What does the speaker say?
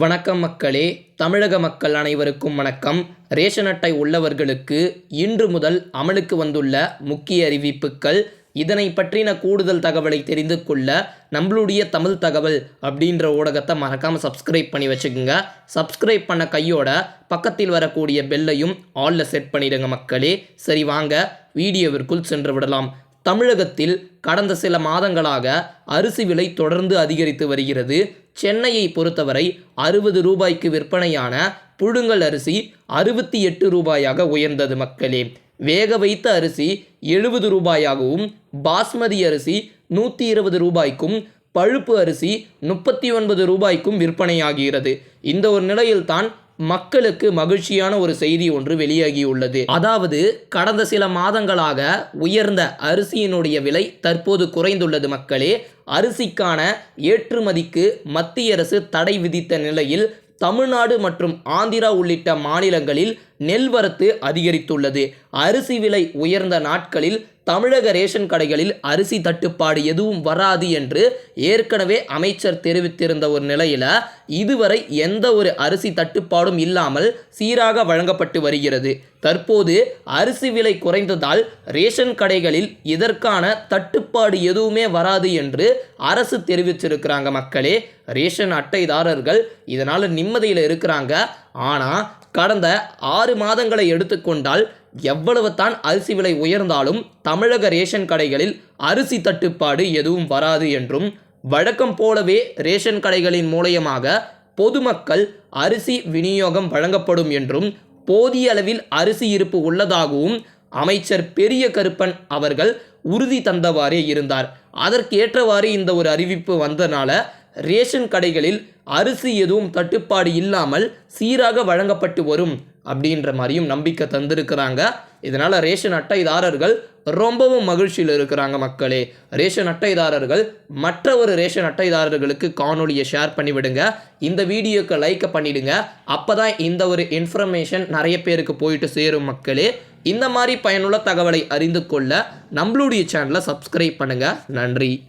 வணக்கம் மக்களே. தமிழக மக்கள் அனைவருக்கும் வணக்கம். ரேஷன் அட்டை உள்ளவர்களுக்கு இன்று முதல் அமலுக்கு வந்துள்ள முக்கிய அறிவிப்புகள். இதனை பற்றின கூடுதல் தகவலை தெரிந்து கொள்ள நம்மளுடைய தமிழ் தகவல் அப்படின்ற ஊடகத்தை மறக்காமல் சப்ஸ்கிரைப் பண்ணி வச்சுக்கோங்க. சப்ஸ்கிரைப் பண்ண கையோட பக்கத்தில் வரக்கூடிய பெல்லையும் ஆலில் செட் பண்ணிடுங்க மக்களே. சரி வாங்க. வீடியோவிற்குள் சென்று விடலாம். தமிழகத்தில் கடந்த சில மாதங்களாக அரிசி விலை தொடர்ந்து அதிகரித்து வருகிறது. சென்னையை பொறுத்தவரை அறுபது ரூபாய்க்கு விற்பனையான புழுங்கல் அரிசி அறுபத்தி எட்டு ரூபாயாக உயர்ந்தது மக்களே. வேக வைத்த அரிசி எழுபது ரூபாயாகவும் பாஸ்மதி அரிசி நூற்றி இருபது ரூபாய்க்கும் பழுப்பு அரிசி முப்பத்தி ஒன்பது ரூபாய்க்கும் விற்பனையாகிறது. இந்த ஒரு நிலையில்தான் மக்களுக்கு மகிழ்ச்சியான ஒரு செய்தி ஒன்று வெளியாகியுள்ளது. அதாவது கடந்த சில மாதங்களாக உயர்ந்த அரிசியினுடைய விலை தற்போது குறைந்துள்ளது மக்களே. அரிசிக்கான ஏற்றுமதிக்கு மத்திய அரசு தடை விதித்த நிலையில் தமிழ்நாடு மற்றும் ஆந்திரா உள்ளிட்ட மாநிலங்களில் நெல் வரத்து அதிகரித்துள்ளது. அரிசி விலை உயர்ந்த நாட்களில் தமிழக ரேஷன் கடைகளில் அரிசி தட்டுப்பாடு எதுவும் வராது என்று ஏற்கனவே அமைச்சர் தெரிவித்திருந்த ஒரு நிலையில் இதுவரை எந்த ஒரு அரிசி தட்டுப்பாடும் இல்லாமல் சீராக வழங்கப்பட்டு வருகிறது. தற்போது அரிசி விலை குறைந்ததால் ரேஷன் கடைகளில் இதற்கான தட்டுப்பாடு எதுவுமே வராது என்று அரசு தெரிவிச்சிருக்கிறாங்க மக்களே. ரேஷன் அட்டைதாரர்கள் இதனால் நிம்மதியில் இருக்கிறாங்க. ஆனால் கடந்த ஆறு மாதங்களை எடுத்துக்கொண்டால் எவ்வளவு தான் அரிசி விலை உயர்ந்தாலும் தமிழக ரேஷன் கடைகளில் அரிசி தட்டுப்பாடு எதுவும் வராது என்றும் வழக்கம் போலவே ரேஷன் கடைகளின் மூலயமாக பொதுமக்கள் அரிசி விநியோகம் வழங்கப்படும் என்றும் போதிய அளவில் அரிசி இருப்பு உள்ளதாகவும் அமைச்சர் பெரிய கருப்பன் அவர்கள் உறுதி தந்தவாறே இருந்தார். அதற்கேற்றவாறு இந்த ஒரு அறிவிப்பு வந்தனால ரேஷன் கடைகளில் அரிசி எதுவும் தட்டுப்பாடு இல்லாமல் சீராக வழங்கப்பட்டு வரும் அப்படின்ற மாதிரியும் நம்பிக்கை தந்திருக்கிறாங்க. இதனால் ரேஷன் அட்டைதாரர்கள் ரொம்பவும் மகிழ்ச்சியில் இருக்கிறாங்க மக்களே. ரேஷன் அட்டைதாரர்கள் மற்ற ஒரு ரேஷன் அட்டைதாரர்களுக்கு காணொலியை ஷேர் பண்ணிவிடுங்க. இந்த வீடியோக்கு லைக்கை பண்ணிவிடுங்க அப்போ தான் இந்த ஒரு இன்ஃபர்மேஷன் நிறைய பேருக்கு போயிட்டு சேரும் மக்களே. இந்த மாதிரி பயனுள்ள தகவலை அறிந்து கொள்ள நம்மளுடைய சேனலை சப்ஸ்கிரைப் பண்ணுங்கள் நன்றி.